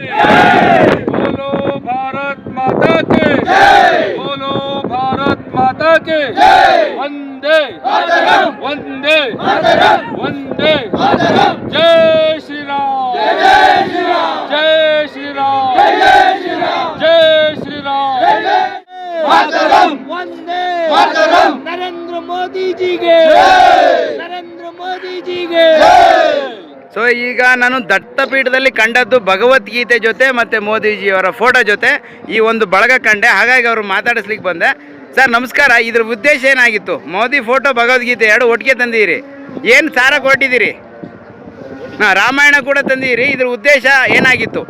बोलो भारत माता के। बोलो भारत माता के। वंदे। वंदे। वंदे। जय श्री राम। जय श्री राम। जय श्री राम। वंदे। नरेंद्र मोदी जी के। नरेंद्र मोदी जी के। ಸೊ ಈಗ ನಾನು ದತ್ತಪೀಠದಲ್ಲಿ ಕಂಡದ್ದು ಭಗವದ್ಗೀತೆ ಜೊತೆ ಮತ್ತು ಮೋದಿಜಿಯವರ ಫೋಟೋ ಜೊತೆ ಈ ಒಂದು ಬಳಗ ಕಂಡೆ. ಹಾಗಾಗಿ ಅವರು ಮಾತಾಡಿಸ್ಲಿಕ್ಕೆ ಬಂದೆ. ಸರ್ ನಮಸ್ಕಾರ. ಇದ್ರ ಉದ್ದೇಶ ಏನಾಗಿತ್ತು? ಮೋದಿ ಫೋಟೋ ಭಗವದ್ಗೀತೆ ಎರಡು ಒಟ್ಟಿಗೆ ತಂದಿದ್ದೀರಿ. ಏನು ಸಾರ ಕೊಟ್ಟಿದ್ದೀರಿ? ಹಾಂ ರಾಮಾಯಣ ಕೂಡ ತಂದಿದ್ದೀರಿ. ಇದ್ರ ಉದ್ದೇಶ ಏನಾಗಿತ್ತು?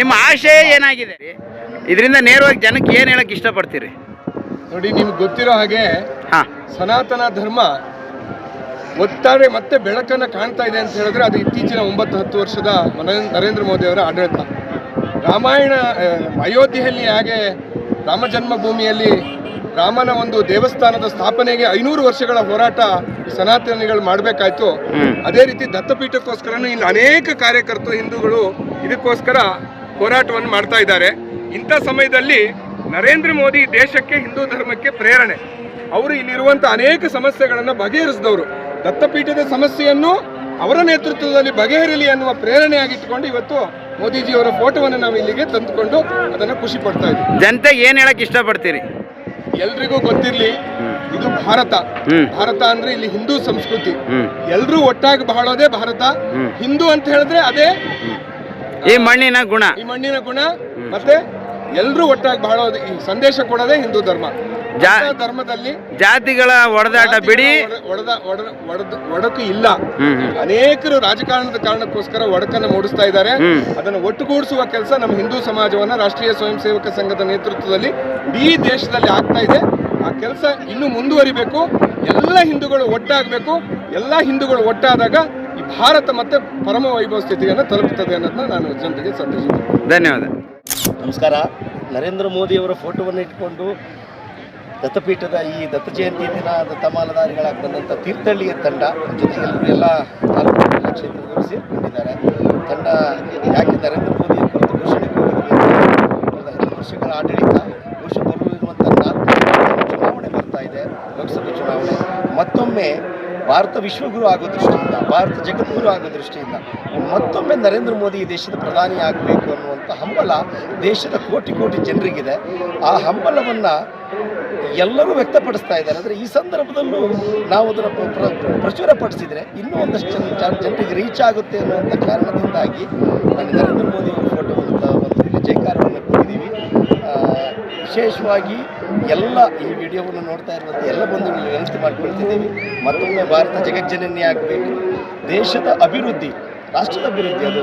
ನಿಮ್ಮ ಆಶಯ ಏನಾಗಿದೆ? ಇದರಿಂದ ನೇರವಾಗಿ ಜನಕ್ಕೆ ಏನು ಹೇಳಕ್ಕೆ ಇಷ್ಟಪಡ್ತೀರಿ? ನೋಡಿ ನಿಮ್ಗೆ ಗೊತ್ತಿರೋ ಹಾಗೆ ಹಾಂ. ಸನಾತನ ಧರ್ಮ ಒಟ್ಟಾರೆ ಮತ್ತೆ ಬೆಳಕನ್ನು ಕಾಣ್ತಾ ಇದೆ ಅಂತ ಹೇಳಿದ್ರೆ ಅದು ಇತ್ತೀಚಿನ ಒಂಬತ್ತು ಹತ್ತು ವರ್ಷದ ನರೇಂದ್ರ ಮೋದಿ ಅವರ ಆಡಳಿತ. ರಾಮಾಯಣ ಅಯೋಧ್ಯೆಯಲ್ಲಿ ಹಾಗೆ ರಾಮ ಜನ್ಮಭೂಮಿಯಲ್ಲಿ ರಾಮನ ಒಂದು ದೇವಸ್ಥಾನದ ಸ್ಥಾಪನೆಗೆ ಐನೂರು ವರ್ಷಗಳ ಹೋರಾಟ ಸನಾತನಿಗಳು ಮಾಡಬೇಕಾಯ್ತು. ಅದೇ ರೀತಿ ದತ್ತಪೀಠಕ್ಕೋಸ್ಕರನೂ ಇಲ್ಲಿ ಅನೇಕ ಕಾರ್ಯಕರ್ತರು ಹಿಂದೂಗಳು ಇದಕ್ಕೋಸ್ಕರ ಹೋರಾಟವನ್ನು ಮಾಡ್ತಾ ಇದ್ದಾರೆ. ಇಂಥ ಸಮಯದಲ್ಲಿ ನರೇಂದ್ರ ಮೋದಿ ದೇಶಕ್ಕೆ ಹಿಂದೂ ಧರ್ಮಕ್ಕೆ ಪ್ರೇರಣೆ. ಅವರು ಇಲ್ಲಿರುವಂಥ ಅನೇಕ ಸಮಸ್ಯೆಗಳನ್ನು ಬಗೆಹರಿಸಿದವರು. ದತ್ತಪೀಠದ ಸಮಸ್ಯೆಯನ್ನು ಅವರ ನೇತೃತ್ವದಲ್ಲಿ ಬಗೆಹರಿಲಿ ಅನ್ನುವ ಪ್ರೇರಣೆಯಾಗಿಟ್ಟುಕೊಂಡು ಇವತ್ತು ಮೋದಿಜಿಯವರ ಫೋಟೋವನ್ನು ನಾವು ಇಲ್ಲಿಗೆ ತಂದುಕೊಂಡು ಅದನ್ನು ಖುಷಿ ಪಡ್ತಾ ಇದ್ದೀವಿ. ಜನತೆಗೆ ಏನು ಹೇಳಕ್ ಇಷ್ಟಪಡ್ತೀರಿ? ಎಲ್ರಿಗೂ ಗೊತ್ತಿರಲಿ ಇದು ಭಾರತ. ಭಾರತ ಅಂದ್ರೆ ಇಲ್ಲಿ ಹಿಂದೂ ಸಂಸ್ಕೃತಿ. ಎಲ್ಲರೂ ಎಲ್ರೂ ಒಟ್ಟಾಗಿ ಬಾಳೋದೇ ಭಾರತ. ಹಿಂದೂ ಅಂತ ಹೇಳಿದ್ರೆ ಅದೇ ಈ ಮಣ್ಣಿನ ಗುಣ. ಈ ಮಣ್ಣಿನ ಗುಣ. ಮತ್ತೆ ಎಲ್ರೂ ಒಟ್ಟಾಗಿ ಬಹಳ ಈ ಸಂದೇಶ ಕೊಡೋದೇ ಹಿಂದೂ ಧರ್ಮ. ಜಾ- ಧರ್ಮದಲ್ಲಿ ಜಾತಿಗಳ ಒಡೆದಾಟ ಬಿಡಿ. ಒಡ- ಒಡೆದ ಒಡ- ಒಡೆದ- ಒಡಕು ಇಲ್ಲ. ಹ್ಮ್ ಹ್ಮ್. ಅನೇಕರು ರಾಜಕಾರಣದ ಕಾರಣಕ್ಕೋಸ್ಕರ ಒಡಕನ್ನು ಮೂಡಿಸ್ತಾ ಇದ್ದಾರೆ. ಹ್ಮ್. ಅದನ್ನು ಒಟ್ಟುಗೂಡಿಸುವ ಕೆಲಸ ನಮ್ಮ ಹಿಂದೂ ಸಮಾಜವನ್ನ ರಾಷ್ಟ್ರೀಯ ಸ್ವಯಂ ಸೇವಕ ಸಂಘದ ನೇತೃತ್ವದಲ್ಲಿ ಇಡೀ ದೇಶದಲ್ಲಿ ಆಗ್ತಾ ಇದೆ. ಆ ಕೆಲಸ ಇನ್ನೂ ಮುಂದುವರಿಬೇಕು. ಎಲ್ಲ ಹಿಂದೂಗಳು ಒಟ್ಟಾಗಬೇಕು. ಎಲ್ಲ ಹಿಂದೂಗಳು ಒಟ್ಟಾದಾಗ ಈ ಭಾರತ ಮತ್ತೆ ಪರಮ ವೈಭವ ಸ್ಥಿತಿಯನ್ನು ತಲುಪುತ್ತದೆ ಅನ್ನೋದನ್ನ ನಾನು ಜನರಿಗೆ ಸಂದೇಶ ಧನ್ಯವಾದ. ನಮಸ್ಕಾರ. ನರೇಂದ್ರ ಮೋದಿಯವರ ಫೋಟೋವನ್ನು ಇಟ್ಕೊಂಡು ದತ್ತಪೀಠದ ಈ ದತ್ತ ಜಯಂತಿ ದಿನ ದತ್ತಮಾಲಧಾರಿಗಳಾಗಿ ಬಂದಂಥ ತೀರ್ಥಹಳ್ಳಿಯ ತಂಡ ಜೊತೆಗೆ ಎಲ್ಲರೂ ಎಲ್ಲ ತಾಲೂಕು ಕ್ಷೇತ್ರದವರು ಸೇರಿಕೊಂಡಿದ್ದಾರೆ. ತಂಡ ಯಾಕೆ ನರೇಂದ್ರ ಮೋದಿ ಕುರಿತು ಘೋಷಣೆ ವರ್ಷಗಳ ಆಡಳಿತ ಘೋಷ ಬರುವಂಥ ನಾಲ್ಕು ಚುನಾವಣೆ ಬರ್ತಾ ಇದೆ, ಲೋಕಸಭೆ ಚುನಾವಣೆ. ಮತ್ತೊಮ್ಮೆ ಭಾರತ ವಿಶ್ವಗುರು ಆಗೋ ದೃಷ್ಟಿಯಿಂದ, ಭಾರತ ಜಗದ್ಗುರು ಆಗೋ ದೃಷ್ಟಿಯಿಂದ ಮತ್ತೊಮ್ಮೆ ನರೇಂದ್ರ ಮೋದಿ ಈ ದೇಶದ ಪ್ರಧಾನಿ ಆಗಬೇಕು ಅನ್ನುವಂಥ ಹಂಬಲ ದೇಶದ ಕೋಟಿ ಕೋಟಿ ಜನರಿಗಿದೆ. ಆ ಹಂಬಲವನ್ನು ಎಲ್ಲರೂ ವ್ಯಕ್ತಪಡಿಸ್ತಾ ಇದ್ದಾರೆ. ಅಂದರೆ ಈ ಸಂದರ್ಭದಲ್ಲೂ ನಾವು ಅದನ್ನು ಪ್ರಚುರ ಪಡಿಸಿದರೆ ಇನ್ನೂ ಒಂದಷ್ಟು ಜನ- ಜನರಿಗೆ ರೀಚ್ ಆಗುತ್ತೆ ಅನ್ನುವಂಥ ಕಾರಣದಿಂದಾಗಿ ನರೇಂದ್ರ ಮೋದಿ ಅವರ ಫೋಟೋವನ್ನು ತ- ಒಂದು ಇಲ್ಲಿ ಜೈಕಾರವನ್ನು ಕೂಗಿದ್ದೀವಿ ಆ, ವಿಶೇಷವಾಗಿ ಎಲ್ಲ ಈ ವಿಡಿಯೋವನ್ನು ನೋಡ್ತಾ ಇರುವಂಥ ಎಲ್ಲ ಬಂಧುಗಳು ವಿನಂತಿ ಮಾಡಿಕೊಳ್ತಿದ್ದೀವಿ. ಮತ್ತೊಮ್ಮೆ ಭಾರತ ಜಗಜ್ಜನನ್ನೇ ಆಗಬೇಕು. ದೇಶದ ಅಭಿವೃದ್ಧಿ, ರಾಷ್ಟ್ರದ ಅಭಿವೃದ್ಧಿ ಅದು.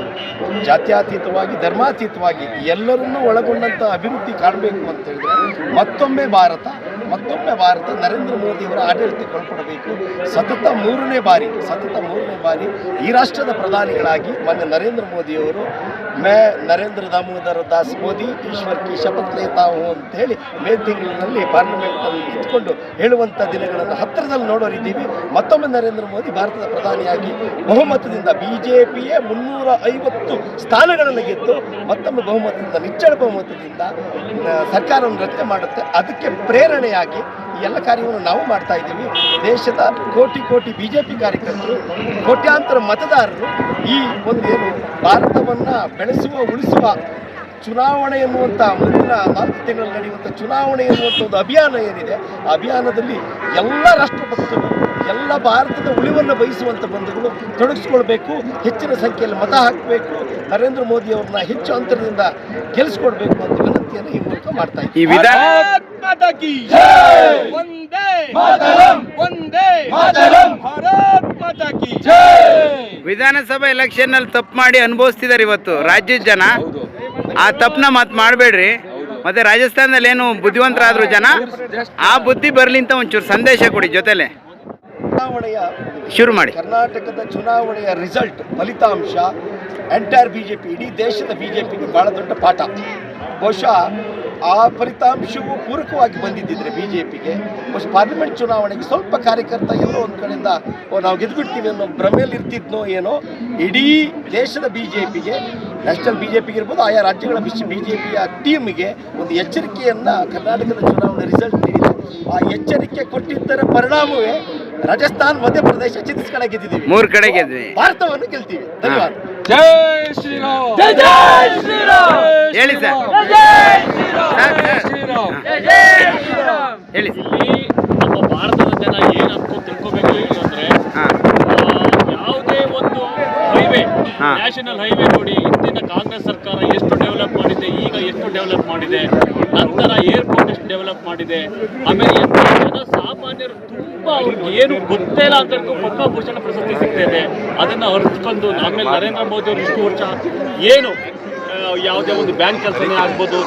ಜಾತ್ಯಾತೀತವಾಗಿ, ಧರ್ಮಾತೀತವಾಗಿ ಎಲ್ಲರನ್ನೂ ಒಳಗೊಂಡಂಥ ಅಭಿವೃದ್ಧಿ ಕಾಣಬೇಕು ಅಂತ ಹೇಳಿದ್ರೆ ಮತ್ತೊಮ್ಮೆ ಭಾರತ ಮತ್ತೊಮ್ಮೆ ಭಾರತ ನರೇಂದ್ರ ಮೋದಿಯವರ ಆಡಳಿತಕ್ಕೆ ಒಳಪಡಬೇಕು. ಸತತ ಮೂರನೇ ಬಾರಿ, ಸತತ ಮೂರನೇ ಬಾರಿ ಈ ರಾಷ್ಟ್ರದ ಪ್ರಧಾನಿಗಳಾಗಿ ಮೊನ್ನೆ ನರೇಂದ್ರ ಮೋದಿಯವರು, ಮೇ ನರೇಂದ್ರ ದಾಮೋದರ ದಾಸ್ ಮೋದಿ, ಈಶ್ವರ್ ಕಿ ಶಪಥ ಲೇತಾ ಹೋ ಅಂತ ಹೇಳಿ ಮೇ ತಿಂಗಳಿನಲ್ಲಿ ಪಾರ್ಲಿಮೆಂಟ್ನಲ್ಲಿ ಇಟ್ಕೊಂಡು ಹೇಳುವಂಥ ದಿನಗಳನ್ನು ಹತ್ತಿರದಲ್ಲಿ ನೋಡೋರಿದ್ದೀವಿ ಮತ್ತೊಮ್ಮೆ ನರೇಂದ್ರ ಮೋದಿ ಭಾರತದ ಪ್ರಧಾನಿಯಾಗಿ ಬಹುಮತದಿಂದ ಬಿ ಜೆ ಪಿಯೇ ಮುನ್ನೂರ ಐವತ್ತು ಸ್ಥಾನಗಳನ್ನು ಗೆದ್ದು ಮತ್ತೊಮ್ಮೆ ಬಹುಮತದಿಂದ, ನಿಚ್ಚಳ ಬಹುಮತದಿಂದ ಸರ್ಕಾರವನ್ನು ರಚನೆ ಮಾಡುತ್ತೆ. ಅದಕ್ಕೆ ಪ್ರೇರಣೆಯಾಗಿ ಈ ಎಲ್ಲ ಕಾರ್ಯವನ್ನು ನಾವು ಮಾಡ್ತಾ ಇದ್ದೀವಿ. ದೇಶದ ಕೋಟಿ ಕೋಟಿ ಬಿ ಜೆ ಪಿ ಕಾರ್ಯಕರ್ತರು, ಕೋಟ್ಯಾಂತರ ಮತದಾರರು ಈ ಒಂದು ಏನು ಭಾರತವನ್ನು ಬೆಳೆಸುವ, ಉಳಿಸುವ ಚುನಾವಣೆ ಎನ್ನುವಂಥ ಮುಂದಿನ ನಾಲ್ಕು ತಿಂಗಳಲ್ಲಿ ನಡೆಯುವಂಥ ಚುನಾವಣೆ ಎನ್ನುವಂಥ ಒಂದು ಅಭಿಯಾನ ಏನಿದೆ, ಆ ಅಭಿಯಾನದಲ್ಲಿ ಎಲ್ಲ ರಾಷ್ಟ್ರಭಕ್ತರು, ಎಲ್ಲ ಭಾರತದ ಉಳಿವನ್ನು ಬಯಸುವಂಥ ಬಂಧುಗಳು ತೊಡಗಿಸ್ಕೊಳ್ಬೇಕು, ಹೆಚ್ಚಿನ ಸಂಖ್ಯೆಯಲ್ಲಿ ಮತ ಹಾಕಬೇಕು, ನರೇಂದ್ರ ಮೋದಿ ಅವ್ರನ್ನ ಹೆಚ್ಚು ಅಂತರದಿಂದ ಗೆಲ್ಲಿಸ್ಕೊಡ್ಬೇಕು ಅಂತ ವಿನಂತಿಯನ್ನು ಈ ಮೂಲಕ ಮಾಡ್ತಾ ಇದ್ದೀವಿ. ಮಾತಾ ಕಿ ಒಂದೇ. ಮಾತರಂ ಒಂದೇ. ಮಾತರಂ ಭಾರತ್ ಮಾತಾ ಕಿ ವಿಧಾನಸಭಾ ಎಲೆಕ್ಷನ್ನಲ್ಲಿ ತಪ್ಪು ಮಾಡಿ ಅನುಭವಿಸ್ತಿದ್ದಾರೆ ಇವತ್ತು ರಾಜ್ಯದ ಜನ. ಆ ತಪ್ಪನ್ನ ಮಾತು ಮಾಡಬೇಡ್ರಿ. ಮತ್ತೆ ರಾಜಸ್ಥಾನದಲ್ಲಿ ಏನು ಬುದ್ಧಿವಂತರಾದ್ರು ಜನ ಆ ಬುದ್ಧಿ ಬರಲಿ ಅಂತ ಒಂಚೂರು ಸಂದೇಶ ಕೊಡಿ ಜೊತೆಲೆ. ಚುನಾವಣೆಯ ಶುರು ಮಾಡಿ. ಕರ್ನಾಟಕದ ಚುನಾವಣೆಯ ರಿಸಲ್ಟ್ ಫಲಿತಾಂಶ ಎಂಟೈರ್ ಬಿಜೆಪಿ ಇಡೀ ದೇಶದ ಬಿಜೆಪಿಗೆ ಬಹಳ ದೊಡ್ಡ ಪಾಠ. ಬಹುಶಃ ಆ ಫಲಿತಾಂಶವು ಪೂರಕವಾಗಿ ಬಂದಿದ್ದಿದ್ರೆ ಬಿ ಜೆ ಪಿಗೆ ಪಾರ್ಲಿಮೆಂಟ್ ಚುನಾವಣೆಗೆ ಸ್ವಲ್ಪ ಕಾರ್ಯಕರ್ತ ಎಲ್ಲೋ ಒಂದು ಕಡೆಯಿಂದ ನಾವು ಗೆದ್ದುಬಿಡ್ತೀವಿ ಅನ್ನೋ ಭ್ರಮೆಯಲ್ಲಿ ಇರ್ತಿದ್ನೋ ಏನೋ ಇಡೀ ದೇಶದ ಬಿ ಜೆ ಪಿಗೆ ನ್ಯಾಷನಲ್ ಬಿ ಜೆ ಪಿಗೆ ಇರ್ಬೋದು ಆಯಾ ರಾಜ್ಯಗಳ ಬಿ ಜೆ ಪಿಯ ಟೀಮ್ಗೆ ಒಂದು ಎಚ್ಚರಿಕೆಯನ್ನು ಕರ್ನಾಟಕದ ಚುನಾವಣೆ ರಿಸಲ್ಟ್ ನೀಡಿದೆ. ಆ ಎಚ್ಚರಿಕೆ ಕೊಟ್ಟಿದ್ದರ ಪರಿಣಾಮವೇ ರಾಜಸ್ಥಾನ್ ಮಧ್ಯಪ್ರದೇಶ ಛತ್ತೀಸ್ಗಢ ಗೆದ್ದಿದ್ದೀವಿ. ಮೂರು ಕಡೆ ಗೆದ್ವಿ. ಭಾರತವನ್ನು ಗೆಲ್ತೀವಿ. ಧನ್ಯವಾದ. ಜೈ ಶ್ರೀರಾಮ್. ಹೇಳಿ ಸರ್. ಸರ್, ಜೈ ಸರ್. ಶ್ರೀರಾಮ್. ಹೇಳಿ. ಇಲ್ಲಿ ನಮ್ಮ ಭಾರತದ ಜನ ಏನು ಅನ್ಕೊಂಡ್ ತಿಳ್ಕೊಬೇಕು ಆ, ಯಾವುದೇ ಒಂದು ಹೈವೇ. ನ್ಯಾಷನಲ್ ಹೈವೇ ನೋಡಿ ಇಂದಿನ ಕಾಂಗ್ರೆಸ್ ಸರ್ಕಾರ ಎಷ್ಟು ಡೆವಲಪ್ ಮಾಡಿದೆ ಈಗ ಎಷ್ಟು ಡೆವಲಪ್ ಮಾಡಿದೆ ನಂತರ ಏರ್ಪೋರ್ಟ್ ಎಷ್ಟು ಡೆವಲಪ್ ಮಾಡಿದೆ ಆಮೇಲೆ ಎಂತ ಜನ ಸಾಮಾನ್ಯರು ತುಂಬಾ ಅವ್ರಿಗೆ ಏನು ಗೊತ್ತೇ ಇಲ್ಲ ಅಂತ ಪದ್ಮಭೂಷಣ ಪ್ರಶಸ್ತಿ ಸಿಗ್ತಾ ಇದೆ. ಅದನ್ನ ಅರ್ಸ್ಕೊಂಡು ಆಮೇಲೆ ನರೇಂದ್ರ ಮೋದಿ ಅವರು ಇಷ್ಟು ವರ್ಷ ಏನು ಯಾವುದೇ ಒಂದು ಬ್ಯಾಂಕ್ ಕೆಲಸನೇ ಆಗ್ಬೋದು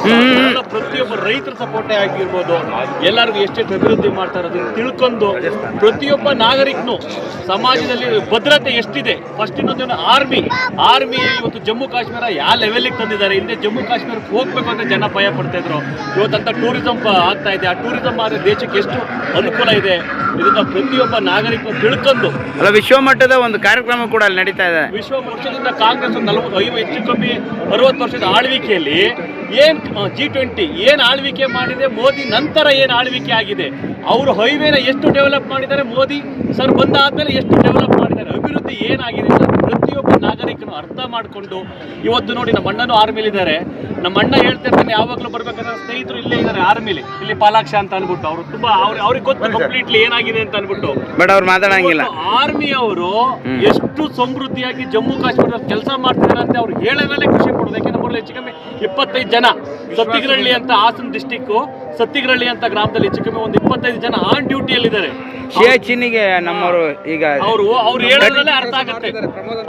ಪ್ರತಿಯೊಬ್ಬ ರೈತರ ಸಪೋರ್ಟೇ ಆಗಿರ್ಬೋದು. ಎಲ್ಲರಿಗೂ ಎಷ್ಟೆಷ್ಟು ಅಭಿವೃದ್ಧಿ ಮಾಡ್ತಾ ಇರೋದು ತಿಳ್ಕೊಂಡು ಪ್ರತಿಯೊಬ್ಬ ನಾಗರಿಕನು ಸಮಾಜದಲ್ಲಿ ಭದ್ರತೆ ಎಷ್ಟಿದೆ? ಫಸ್ಟ್ ಇನ್ನೊಂದು ಆರ್ಮಿ ಆರ್ಮಿ ಇವತ್ತು ಜಮ್ಮು ಕಾಶ್ಮೀರ ಯಾವ ಲೆವೆಲ್ಗೆ ತಂದಿದ್ದಾರೆ? ಹಿಂದೆ ಜಮ್ಮು ಕಾಶ್ಮೀರಕ್ಕೆ ಹೋಗ್ಬೇಕು ಅಂತ ಜನ ಭಯ ಪಡ್ತಾ ಇದ್ರು. ಇವತ್ತಂತ ಟೂರಿಸಂ ಆಗ್ತಾ ಇದೆ. ಆ ಟೂರಿಸಂ ಆದರೆ ದೇಶಕ್ಕೆ ಎಷ್ಟು ಅನುಕೂಲ ಇದೆ? ಇದನ್ನ ಪ್ರತಿಯೊಬ್ಬ ನಾಗರಿಕರು ತಿಳ್ಕೊಂಡು ಅಲ್ಲ ವಿಶ್ವಮಟ್ಟದ ಒಂದು ಕಾರ್ಯಕ್ರಮ ಕೂಡ ಅಲ್ಲಿ ನಡೀತಾ ಇದೆ. ವಿಶ್ವ ವರ್ಷದಿಂದ ಕಾಂಗ್ರೆಸ್ ನಲವತ್ತು ಐವತ್ತು ಹೆಚ್ಚು ಕಮ್ಮಿ ಅರವತ್ತು ವರ್ಷದ ಆಳ್ವಿಕೆಯಲ್ಲಿ ಏನ್ ಜಿ ಟ್ವೆಂಟಿ ಏನ್ ಆಳ್ವಿಕೆ ಮಾಡಿದೆ ಮೋದಿ ನಂತರ ಏನ್ ಆಳ್ವಿಕೆ ಆಗಿದೆ ಅವರು ಹೈವೇನ ಎಷ್ಟು ಡೆವಲಪ್ ಮಾಡಿದ್ದಾರೆ ಮೋದಿ ಸರ್ ಬಂದ ಆದ್ಮೇಲೆ ಎಷ್ಟು ಡೆವಲಪ್ ಮಾಡಿದ್ದಾರೆ ಅಭಿವೃದ್ಧಿ ಏನಾಗಿದೆ ನಾಗರಿಕನು ಅರ್ಥ ಮಾಡಿಕೊಂಡು ಇವತ್ತು ನೋಡಿ ನಮ್ಮ ಅಣ್ಣನೂ ಆರ್ಮಿಲಿ ಇದ್ದಾರೆ. ನಮ್ಮ ಅಣ್ಣ ಹೇಳ್ತಿರ್ತಾನೆ ಯಾವಾಗಲೂ ಬರ್ಬೇಕಾದ್ರೆ ಸ್ನೇಹಿತರು ಇಲ್ಲೇ ಇದ್ದಾರೆ ಆರ್ಮಿಲಿ ಇಲ್ಲಿ ಪಾಲಾಕ್ಷ ಅಂತ ಅನ್ಬಿಟ್ಟು ಅವರು ತುಂಬಾ ಅವ್ರ ಅವ್ರಿಗೆ ಗೊತ್ತು ಕಂಪ್ಲೀಟ್ಲಿ ಏನಾಗಿದೆ ಅಂತ ಅನ್ಬಿಟ್ಟು ಬಟ್ ಅವ್ರು ಮಾತಾಡಂಗಿಲ್ಲ. ಆರ್ಮಿ ಅವರು ಹ್ಮ್. ಎಷ್ಟು ಸಮೃದ್ಧಿಯಾಗಿ ಜಮ್ಮು ಕಾಶ್ಮೀರದಲ್ಲಿ ಕೆಲಸ ಮಾಡ್ತಿದ್ದಾರೆ ಅಂತ ಅವ್ರು ಹೇಳೋ ಮೇಲೆ ಖುಷಿ ಪಡೋದು. ಯಾಕೆ ನಮ್ಮಲ್ಲಿ ಹೆಚ್ಚು ಕಮ್ಮಿ ಇಪ್ಪತ್ತೈದು ಜನ ಸತ್ತಿಗರಳ್ಳಿ ಅಂತ ಹಾಸನ ಡಿಸ್ಟಿಕ್ ಸತ್ತಿಗರಳ್ಳಿ ಅಂತ ಗ್ರಾಮದಲ್ಲಿ ಹೆಚ್ಚು ಕಮ್ಮಿ ಒಂದು ಇಪ್ಪತ್ತೈದು ಜನ ಆನ್ ಡ್ಯೂಟಿಯಲ್ಲಿದ್ದಾರೆ ಶಿಯಾಚಿನಿಗೆ ನಮ್ಮವರು ಈಗ ಅವರು ಅವ್ರು ಹೇಳೋದ್ರಲ್ಲೇ ಅರ್ಥ ಆಗುತ್ತೆ.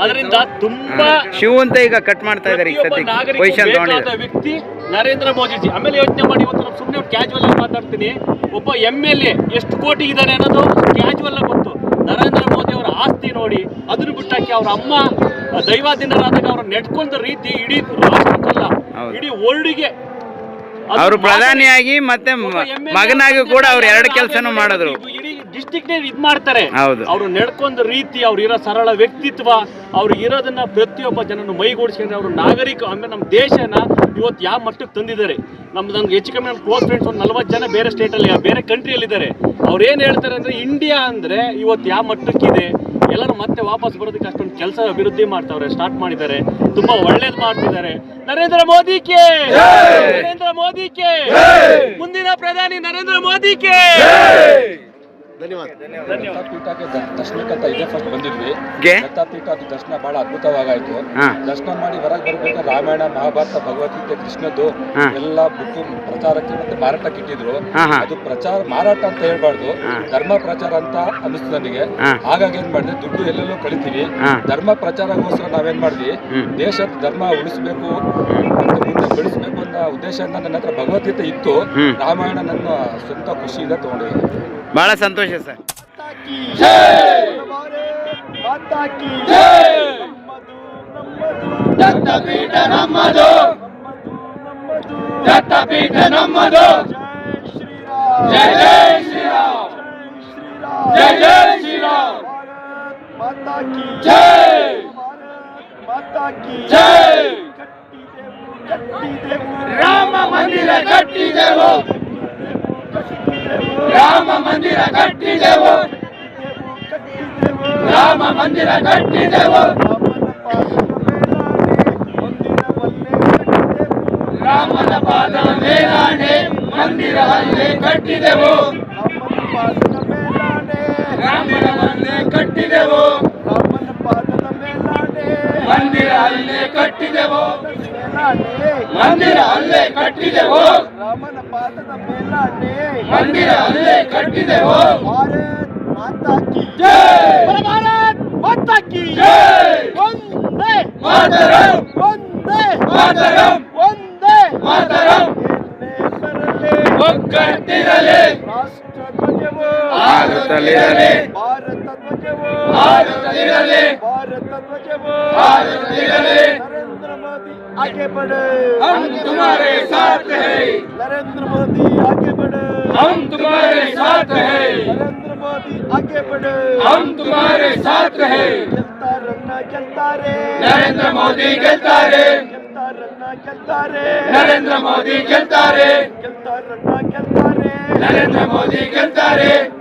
ಅದರಿಂದ ತುಂಬಾ ಶಿವ್ ಅಂತ ಈಗ ಕಟ್ ಮಾಡ್ತಾ ಇದ್ದಾರೆ ಈಗ ನಾಗರಿಕ ವ್ಯಕ್ತಿ ನರೇಂದ್ರ ಮೋದಿಜಿ. ಆಮೇಲೆ ಯೋಚನೆ ಮಾಡಿ ಇವತ್ತು ನಾವು ಸುಮ್ಮನೆ ಕ್ಯಾಶುವಲ್ ಆಗಿ ಮಾತಾಡ್ತೀನಿ. ಒಬ್ಬ ಎಂ ಎಲ್ ಎ ಎಷ್ಟು ಕೋಟಿ ಇದ್ದಾರೆ ಅನ್ನೋದು ಕ್ಯಾಶುವಲ್ ಆಗಿ ಗೊತ್ತು. ನರೇಂದ್ರ ಮೋದಿ ಆಸ್ತಿ ನೋಡಿ ಅದನ್ನು ಬಿಟ್ಟಾಕಿ ಅವ್ರ ಅಮ್ಮ ದೈವಾಧೀನರಾದಾಗ ಅವ್ರ ನೆಟ್ಕೊಂಡ ರೀತಿ ಇಡೀ ರಾಷ್ಟ್ರಕ್ಕಲ್ಲ. ಇಡೀ ವರ್ಲ್ಡ್ಗೆ ಅವರು ಪ್ರಧಾನಿಯಾಗಿ ಮತ್ತೆ ಮಗನಾಗಿ ಕೂಡ ಅವ್ರು ಎರಡು ಕೆಲಸನೂ ಮಾಡಿದ್ರು. ಇಡೀ ಡಿಸ್ಟಿಕ್ ಇದ್ ಮಾಡ್ತಾರೆ. ಅವ್ರು ನಡ್ಕೊಂಡ ರೀತಿ ಅವ್ರು ಇರೋ ಸರಳ ವ್ಯಕ್ತಿತ್ವ ಅವ್ರು ಇರೋದನ್ನ ಪ್ರತಿಯೊಬ್ಬ ಜನನು ಮೈಗೂಡಿಸ್ಕೊಂಡು ಅವ್ರ ನಾಗರಿಕ ಅಂದ್ರೆ ನಮ್ಮ ದೇಶನ ಇವತ್ತು ಯಾವ ಮಟ್ಟಕ್ಕೆ ತಂದಿದ್ದಾರೆ. ನಮ್ದು ನಮ್ಗೆ ಹೆಚ್ಚು ಕಮ್ಮಿ ನಮ್ಮ ಕ್ಲೋಸ್ ಫ್ರೆಂಡ್ಸ್ ಒಂದು ನಲ್ವತ್ತು ಜನ ಬೇರೆ ಸ್ಟೇಟಲ್ಲಿ ಬೇರೆ ಕಂಟ್ರಿಯಲ್ಲಿದ್ದಾರೆ ಅವ್ರು ಏನು ಹೇಳ್ತಾರೆ ಅಂದ್ರೆ ಇಂಡಿಯಾ ಅಂದ್ರೆ ಇವತ್ತು ಯಾವ ಮಟ್ಟಕ್ಕಿದೆ ಎಲ್ಲರೂ ಮತ್ತೆ ವಾಪಸ್ ಬರೋದಕ್ಕೆ ಅಷ್ಟೊಂದು ಕೆಲಸ ಅಭಿವೃದ್ಧಿ ಮಾಡ್ತಾವ್ರೆ ಸ್ಟಾರ್ಟ್ ಮಾಡಿದ್ದಾರೆ. ತುಂಬಾ ಒಳ್ಳೇದು ಮಾಡ್ತಿದ್ದಾರೆ. ನರೇಂದ್ರ ಮೋದಿ ಕೆ! ನರೇಂದ್ರ ಮೋದಿ ಕೆ! ಮುಂದಿನ ಪ್ರಧಾನಿ ನರೇಂದ್ರ ಮೋದಿ ಕೆ! ಧನ್ಯವಾದ. ದರ್ಶನಕ್ಕಂತ ಇದೇ ಫಸ್ಟ್ ಬಂದಿದ್ವಿ. ಅದು ದರ್ಶನ ಬಹಳ ಅದ್ಭುತವಾಗಾಯ್ತು. ದರ್ಶನ ಮಾಡಿ ಹೊರಗೆ ಬರ್ಬೇಕಾದ್ರೆ ರಾಮಾಯಣ ಮಹಾಭಾರತ ಭಗವದ್ಗೀತೆ ಕೃಷ್ಣದ್ದು. ಎಲ್ಲ ಬುಕ್ ಪ್ರಚಾರಕ್ಕೆ ಮತ್ತೆ ಮಾರಾಟಕ್ಕೆ ಇಟ್ಟಿದ್ರು. ಅದು ಪ್ರಚಾರ ಮಾರಾಟ ಅಂತ ಹೇಳ್ಬಾರ್ದು. ಧರ್ಮ ಪ್ರಚಾರ ಅಂತ ಅನಿಸ್ತು ನನಗೆ. ಹಾಗಾಗಿ ಏನ್ ಮಾಡಿದೆ? ದುಡ್ಡು ಎಲ್ಲೆಲ್ಲೋ ಕಳಿತೀವಿ. ಧರ್ಮ ಪ್ರಚಾರಕ್ಕೋಸ್ಕರ ನಾವೇನ್ ಮಾಡಿದ್ವಿ. ದೇಶದ ಧರ್ಮ ಉಳಿಸ್ಬೇಕು ಮತ್ತೆ ಮುಂದೆ ಬೆಳೆಸ್ಬೇಕು ಅನ್ನೋ ಉದ್ದೇಶದಿಂದ ನನ್ನ ಹತ್ರ ಭಗವದ್ಗೀತೆ ಇತ್ತು. ರಾಮಾಯಣ ನನ್ನ ಸ್ವಂತ ಖುಷಿಯಿಂದ ತಗೊಂಡಿದ್ದೀನಿ. ಬಹಳ ಸಂತೋಷ ಸರ್. ದತ್ತಪೀಠ ನಮ್ಮದು ದತ್ತಪೀಠ ನಮ್ಮದು. ಜಯ ಜಯ ಶ್ರೀರಾಮ್. ಜಯ ಜಯ ಶ್ರೀರಾಮ್. ಜಯ ಜಯ ರಾಮ ಮಂದಿರ ಕಟ್ಟಿದೆವು ರಾಮ ಮಂದಿರ ಕಟ್ಟಿದೆವು ರಾಮ ಮಂದಿರ ಕಟ್ಟಿದೆವು ರಾಮನ ಪಾದ ಮೇಲಾಣೆ ಮಂದಿರ ಅಲ್ಲೇ ಕಟ್ಟಿದೆವು ರಾಮನ ಮನೆ ಕಟ್ಟಿದೆವು ಮಂದಿರ ಅಲ್ಲೇ ಕಟ್ಟಿದೆವು ಮಂದಿರ ಅಲ್ಲೇ ಕಟ್ಟಿದೆವು ರಾಮನ ಪಾದದ ಮೇಲಾನೆ ಮಂದಿರ ಅಲ್ಲೇ ಕಟ್ಟಿದೆವು ಭಾರತ್ ಮಾತಾ ಕಿ ಜೈ. ಭಾರತ್ ಮಾತಾ ಕಿ ಜೈ. ಒಂದೇ. ಮಾತರಂ. ಒಂದೇ. ಮಾತರಂ. ಒಂದೇ. ಮಾತರಂ. ಬರಲಿ ಒಗ್ಗಟ್ಟಿರಲಿ. ರಾಷ್ಟ್ರ ಧ್ವಜವು ಭಾರತ ಧ್ವಜವು ಆಗುತ್ತಲಿರಲಿ ಭಾರತ ಧ್ವಜವು आगे बढ़े। हम तुम्हारे साथ हैं। नरेंद्र मोदी आगे बढ़े। हम तुम्हारे साथ हैं। नरेंद्र मोदी आगे बढ़े। हम तुम्हारे साथ हैं। चलता रहना चलता रे। नरेंद्र मोदी चलता रे। चलता रहना चलता रे। नरेंद्र मोदी चलता रे। चलता रहना चलता रे। नरेंद्र मोदी चलता रे।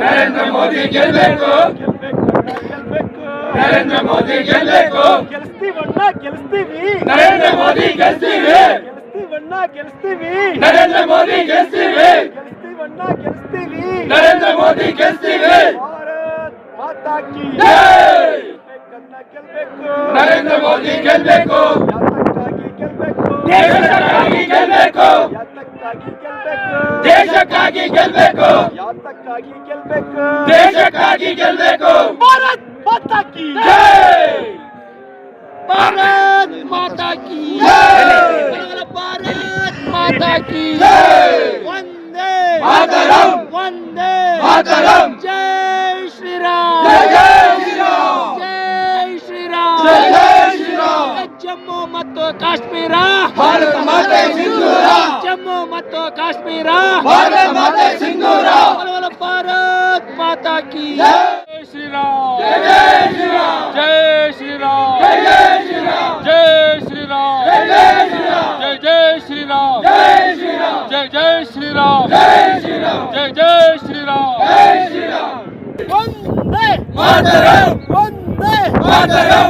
नरेंद्र मोदी ನರೇಂದ್ರ को। नरेंद्र मोदी ಗೆಲ್ಬೇಕು को। ಗೆಲ್ಸ್ತೀವಿ. ನರೇಂದ್ರ ಮೋದಿ ಗೆಲ್ಸ್ತೀವಿ. ಗೆಲ್ಸ್ತೀವಣ್ಣ ಗೆಲ್ಸ್ತೀವಿ. ನರೇಂದ್ರ ಮೋದಿ ಗೆಲ್ಸ್ತೀವಿ. ಗೆಲ್ಸ್ತೀವಣ್ಣ ಗೆಲ್ಸ್ತೀವಿ. ನರೇಂದ್ರ ಮೋದಿ ಗೆಲ್ಸ್ತೀವಿ. ಭಾರತ್ ಮಾತಾ ಕಿ ಜೈ! ಗೆಲ್ಬೇಕು. ನರೇಂದ್ರ ಮೋದಿ ಗೆಲ್ಬೇಕು. ಯಾತಕ್ಕಾಗಿ ಗೆಲ್ಬೇಕು. ದೇಶಕ್ಕಾಗಿ ಗೆಲ್ಬೇಕು. ಯಾತಕ್ಕಾಗಿ ಗೆಲ್ಬೇಕು. ದೇಶಕ್ಕಾಗಿ ಗೆಲ್ಬೇಕು. ಯಾತಕ್ಕಾಗಿ ಗೆಲ್ಬೇಕು. ದೇಶಕ್ಕಾಗಿ ಗೆಲ್ಬೇಕು. ಭಾರತ್ ಮಾತಾ ಕಿ ಜೈ! ಭಾರತ್ ಮಾತಾ ಕಿ! ಭಾರತ್ ಮಾತಾ ಕಿ! ವಂದೇ ಮಾತರಂ! ವಂದೇ ಮಾತರಂ! ಜೈ ಶ್ರೀರಾಮ್ ಜೈ ಶ್ರೀರಾಮ್! ಜೈ ಶ್ರೀರಾಮ್! ಜಮ್ಮು ಮತ್ತು ಕಾಶ್ಮೀರ ಭಾರತ ಮಾತೆ ಸಿಂಧೂರ ಜಮ್ಮು ಮತ್ತು ಕಾಶ್ಮೀರ ಭಾರತ ಮಾತೆ ಸಿಂಧೂರ ಭಾರತ್ ಮಾತಾ ಕಿ ಜೈ! ಶ್ರೀರಾಮ್ ಜೈ ಜೈ ಶ್ರೀರಾಮ್ ಜೈ ಶ್ರೀರಾಮ್ ಜೈ ಜೈ ಶ್ರೀರಾಮ್ ಜೈ ಶ್ರೀರಾಮ್ ಜೈ ಜೈ ಶ್ರೀರಾಮ್ ಜೈ ಜೈ ಶ್ರೀರಾಮ್ ಜೈ ಶ್ರೀರಾಮ್ ಜೈ ಜೈ ಶ್ರೀರಾಮ್ ಜೈ ಶ್ರೀರಾಮ್ ಜೈ ಜೈ ಶ್ರೀರಾಮ್ ಜೈ ಶ್ರೀರಾಮ್ ವಂದೇ ಮಾತರಂ ವಂದೇ ಮಾತರಂ